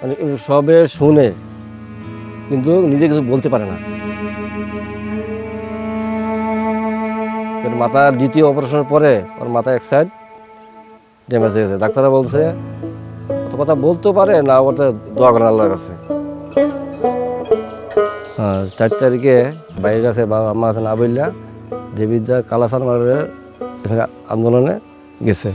মানে সবে শুনে কিন্তু নিজে কিছু বলতে পারে না। মাথার দ্বিতীয় অপারেশনের পরে ওর মাথা এক সাইড ড্যামেজ হয়ে গেছে ডাক্তাররা বলছে অত কথা বলতেও পারে না ওটা দোয়া করেন আল্লাহর কাছে। হ্যাঁ, চার তারিখে বাইরের কাছে বাবা আম্মা আছে না বললা দেবিদ্যা কালাসান মারের আন্দোলনে গেছে।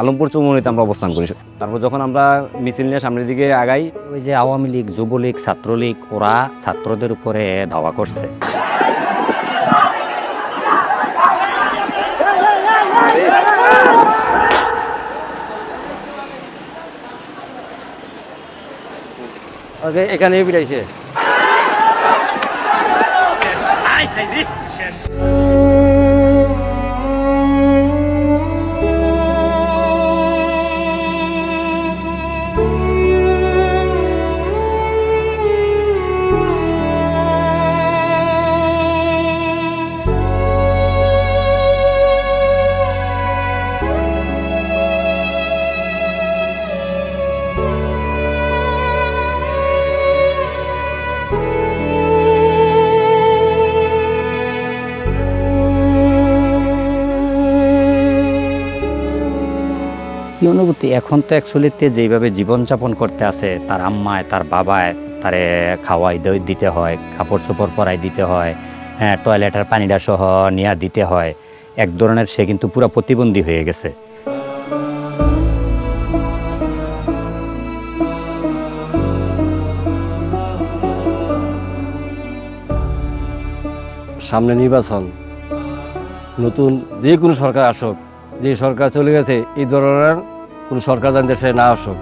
আলমপুর চৌমনিতে আমরা অবস্থান করি। তারপর যখন আমরা মিছিল নিয়ে সামনের দিকে আগাই, ওই যে আওয়ামী লীগ, যুবলীগ, ছাত্রলীগ, ওরা ছাত্রদের উপরে ধাওয়া করছে। এখানে পিটাইছে কি অনুভূতি? এখন তো অ্যাকচুয়ালিতে যেইভাবে জীবনযাপন করতে আছে, তার আম্মায়, তার বাবায়, তারে খাওয়াই দই দিতে হয় কাপড় চোপড় পরাই দিতে হয় হ্যাঁ টয়লেটের পানিটা সহ নিয়ে দিতে হয়, এক ধরনের সে কিন্তু পুরো প্রতিবন্ধী হয়ে গেছে। সামনে নির্বাচন। নতুন যে কোনো সরকার আসুক, যে সরকার চলে গেছে, এই ধরনের কোনো সরকার যেন দেশে না আসুক।